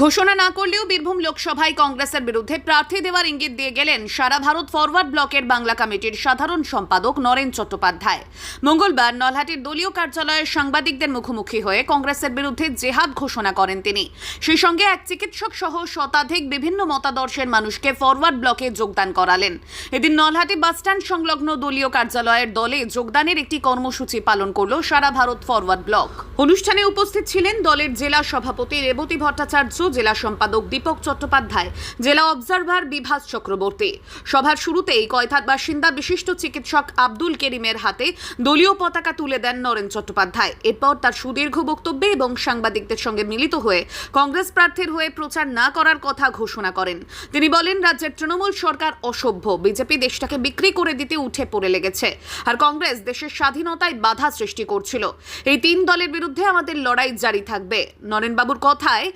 ঘোষণা না করলেও বীরভূম লোকসভায় কংগ্রেসের বিরুদ্ধে প্রার্থী দেওয়ার ইঙ্গিত দিয়ে গেলেন সারা ভারত ফরওয়ার্ড ব্লকের বাংলা কমিটির সাধারণ সম্পাদক নরেন চট্টোপাধ্যায়। মঙ্গলবার নলহাটির দলীয় কার্যালয়ে সাংবাদিকদের মুখোমুখি হয়ে কংগ্রেসের বিরুদ্ধে জেহাদ ঘোষণা করেন তিনি। সেই সঙ্গে এক চিকিৎসক সহ শতাধিক বিভিন্ন মতাদর্শের মানুষকে ফরওয়ার্ড ব্লকে যোগদান করালেন। এদিন নলহাটি বাসস্ট্যান্ড সংলগ্ন দলীয় কার্যালয়ের দলে যোগদানের একটি কর্মসূচি পালন করল সারা ভারত ফরওয়ার্ড ব্লক। অনুষ্ঠানে উপস্থিত ছিলেন দলের জেলা সভাপতি রেবতী ভট্টাচার্য জেলা সম্পাদক দীপক চট্টোপাধ্যায়, জেলা অবজারভার বিভাস চক্রবর্তী। সভার শুরুতেই কয়থার বাসিন্দা বিশিষ্ট চিকিৎসক আব্দুল কেরিমের হাতে দলীয় পতাকা তুলে দেন নরেন চট্টোপাধ্যায়। এরপর তার সুদীর্ঘ বক্তব্যে এবং সাংবাদিকদের সঙ্গে মিলিত হয়ে কংগ্রেস প্রার্থীর হয়ে প্রচার না করার কথা ঘোষণা করেন। তিনি বলেন, রাজ্যের তৃণমূল সরকার অসভ্য, বিজেপি দেশটাকে বিক্রি করে দিতে উঠে পড়ে লেগেছে। আর কংগ্রেস দেশের স্বাধীনতায় বাধা সৃষ্টি করছিল। এই তিন দলের বিরুদ্ধে আমাদের লড়াই জারি থাকবে। নরেনবাবুর কথায়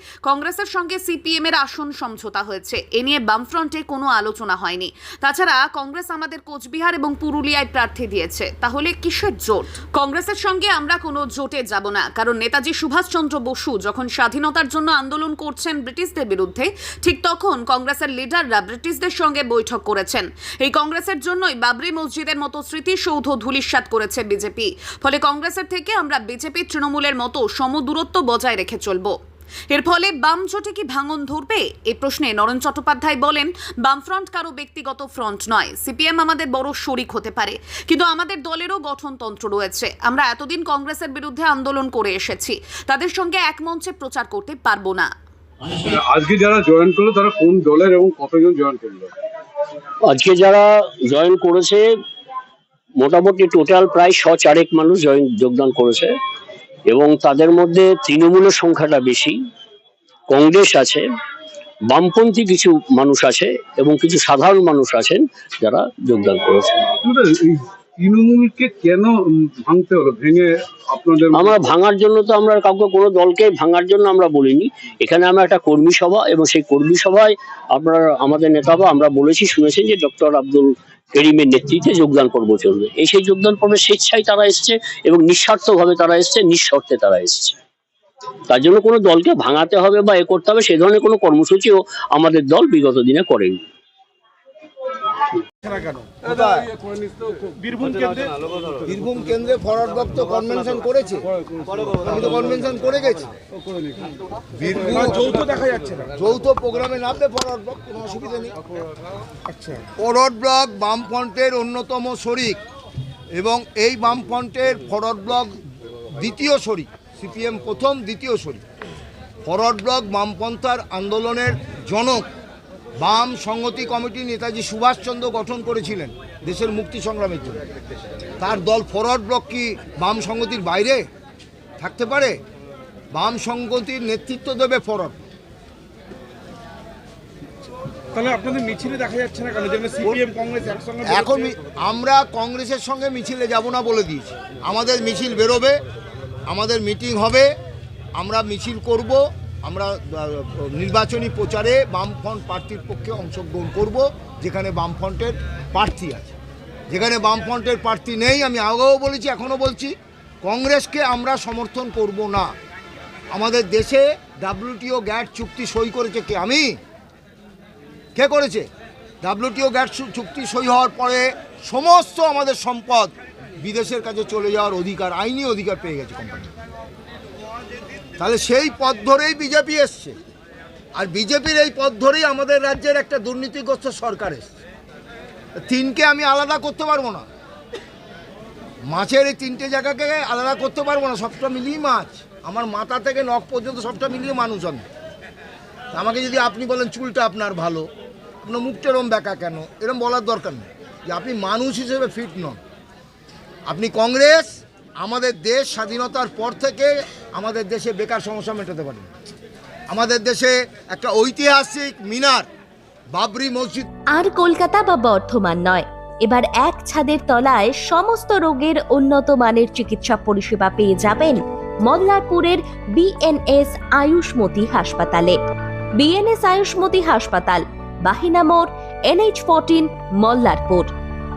কংগ্রেসের সঙ্গে সিপিএম এর আসন সমঝোতা হয়েছে। এ নিয়ে বামফ্রন্টে কোনো আলোচনা হয়নি। তাছাড়া কংগ্রেস আমাদের কোচবিহার এবং পুরুলিয়ায় প্রার্থী দিয়েছে। তাহলে কিসের জোট? কংগ্রেসের সঙ্গে আমরা কোনো জোটে যাব না। কারণ নেতাজি সুভাষচন্দ্র বসু যখন স্বাধীনতার জন্য আন্দোলন করছেন ব্রিটিশদের বিরুদ্ধে, ঠিক তখন কংগ্রেসের লিডাররা ব্রিটিশদের সঙ্গে বৈঠক করেছেন। এই কংগ্রেসের জন্যই বাবরি মসজিদের মতো স্মৃতিসৌধ ধূলিসাৎ করেছে বিজেপি। ফলে কংগ্রেসের থেকে আমরা বিজেপি তৃণমূলের মতো সমদূরত্ব বজায় রেখে চলবো। এর ফলে বাম জোটে কি ভাঙন ধরবে? এই প্রশ্নে নরেন চট্টোপাধ্যায় বলেন বামফ্রন্ট কারও ব্যক্তিগত ফ্রন্ট নয়। সিপিএম আমাদের বড় শরিক হতে পারে। কিন্তু আমাদের দলেরও গঠনতন্ত্র রয়েছে। আমরা এতদিন কংগ্রেসের বিরুদ্ধে আন্দোলন করে এসেছি। তাদের সঙ্গে এক মঞ্চে প্রচার করতে পারব না। আজকে যারা জয়েন করল তারা কোন দলের এবং কতজন জয়েন করল? আজকে যারা জয়েন করেছে মোটামুটি টোটাল প্রায় শ চারেক মানুষ জয়েন যোগদান করেছে। এবং তাদের মধ্যে তৃণমূলের সংখ্যাটা বেশি কংগ্রেস আছে বামপন্থী কিছু মানুষ আছে এবং কিছু সাধারণ মানুষ আছেন যারা যোগদান করেছে আপনাদের এই তৃণমূলকে কেন ভাঙতে হলো? ভেঙে আপনাদের আমরা ভাঙার জন্য তো আমরা কাউকে কোনো দলকে ভাঙার জন্য আমরা বলিনি। এখানে আমরা একটা কর্মী সভা এবং সেই কর্মী সভায় আপনার আমাদের নেতাবা আমরা বলেছি শুনেছেন যে ডক্টর আব্দুল করিমের নেতৃত্বে যোগদান পর্ব চলবে। এই সেই যোগদান পর্বে স্বেচ্ছায় তারা এসছে এবং নিঃস্বার্থভাবে তারা এসছে, নিঃশর্তে তারা এসছে। তার জন্য কোনো দলকে ভাঙাতে হবে বা এ করতে হবে, সে ধরনের কোনো কর্মসূচিও আমাদের দল বিগত দিনে করেনি। বীরভূম কেন্দ্রে? বীরভূম ফরওয়ার্ড ব্লক কনভেনশন করেছে। আমি তো কনভেনশন করে গেছি। বীরভূম যৌথ দেখা যাচ্ছে যৌথ প্রোগ্রামে নামবে ফরওয়ার্ড ব্লক কোনো অসুবিধা নেই। আচ্ছা। ফরওয়ার্ড ব্লক বামফ্রন্টের অন্যতম শরিক এবং এই বামফ্রন্টের ফরওয়ার্ড ব্লক দ্বিতীয় শরিক সিপিএম প্রথম দ্বিতীয় শরিক। ফরওয়ার্ড ব্লক বামপন্থার আন্দোলনের জনক বাম সংহতি কমিটি নেতাজি সুভাষচন্দ্র গঠন করেছিলেন দেশের মুক্তি সংগ্রামের জন্য। তার দল ফরওয়ার্ড ব্লক কি বাম সংহতির বাইরে থাকতে পারে? বাম সংহতির নেতৃত্ব দেবে ফরওয়ার্ড তাহলে আপনাদের মিছিলে দেখা যাচ্ছে না কেন? সিপিএম কংগ্রেস একসঙ্গে এখন আমরা কংগ্রেসের সঙ্গে মিছিলে যাব না বলে দিয়েছি। আমাদের মিছিল বেরোবে আমাদের মিটিং হবে আমরা মিছিল করব। আমরা নির্বাচনী প্রচারে বামফ্রন্ট প্রার্থীর পক্ষে অংশগ্রহণ করব, যেখানে বামফ্রন্টের প্রার্থী আছে। যেখানে বামফ্রন্টের প্রার্থী নেই, আমি আগেও বলেছি, এখনও বলছি, কংগ্রেসকে আমরা সমর্থন করব না। আমাদের দেশে ডাব্লিউটিও গ্যাট চুক্তি সই করেছে কে? আমি? কে করেছে? ডাব্লিউটিও গ্যাট চুক্তি সই হওয়ার পরে সমস্ত আমাদের সম্পদ বিদেশের কাছে চলে যাওয়ার অধিকার, আইনি অধিকার পেয়ে গেছে কোম্পানি তাহলে সেই পথ ধরেই বিজেপি এসছে। আর বিজেপির এই পথ ধরেই আমাদের রাজ্যের একটা দুর্নীতিগ্রস্ত সরকার এসছে। তিনকে আমি আলাদা করতে পারব না। মাছের এই তিনটে জায়গাকে আলাদা করতে পারব না, সবটা মিলিয়ে মাছ। আমার মাথা থেকে নখ পর্যন্ত সবটা মিলিয়ে মানুষ আমি। আমাকে যদি আপনি বলেন চুলটা আপনার ভালো, আপনার মুখটা এরম বেঁকা কেন? এরম বলার দরকার নেই। যে আপনি মানুষ হিসেবে ফিট নন। আপনি কংগ্রেস আমাদের দেশ স্বাধীনতার পর থেকে আমাদের দেশে বেকার সমস্যা মেটাতে পারেন আমাদের দেশে একটা ঐতিহাসিক মিনার, বাবরি মসজিদ। আর কলকাতা বা বর্ধমান নয়। এবার এক ছাদের তলায় সমস্ত রোগের উন্নত মানের চিকিৎসা পরিষেবা পেয়ে যাবেন মল্লারপুরের বিএনএস আয়ুষ্মতি হাসপাতালে। বিএনএস আয়ুষ্মতি হাসপাতাল, বাহিনা মোড়, NH fourteen, Mallarpur.